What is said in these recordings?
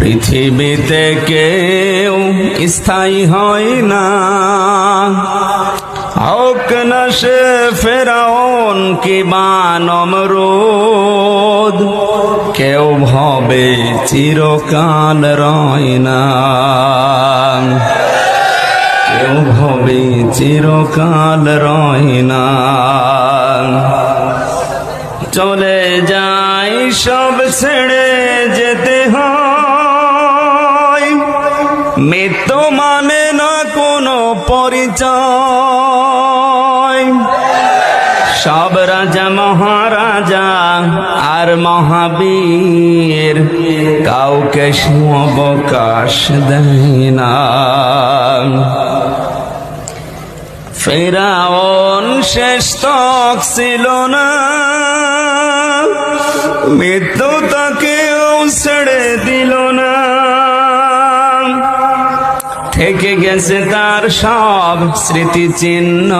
পৃথিবীতে কেউ স্থায়ী হয় না। হোক না সে ফেরাউন কি নমরুদ কেউ ভবে চিরকাল রয় না। কেউ ভবে চিরকাল রয় না। চলে যাই সব ছেড়ে মৃত্যু মানে না কোনো পরিচয়। সব রাজা, মহারাজা আর মহাবীর কাউকে অবকাশ দেয় না। ফেরাউন শেষ তক ছিল না। মৃত্যু তাকেও ছেড়ে দিল না। থেকে গেছে তার সব স্মৃতি চিহ্ন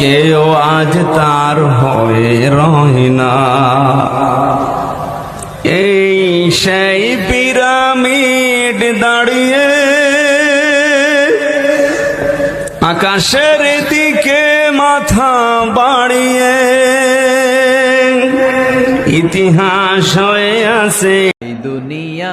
কেউ আজ তার হয়ে রয় না। এই সেই পিরামিড দাঁড়িয়ে আকাশের দিকে মাথা বাড়িয়ে ইতিহাস হয়ে আছে। দুনিয়া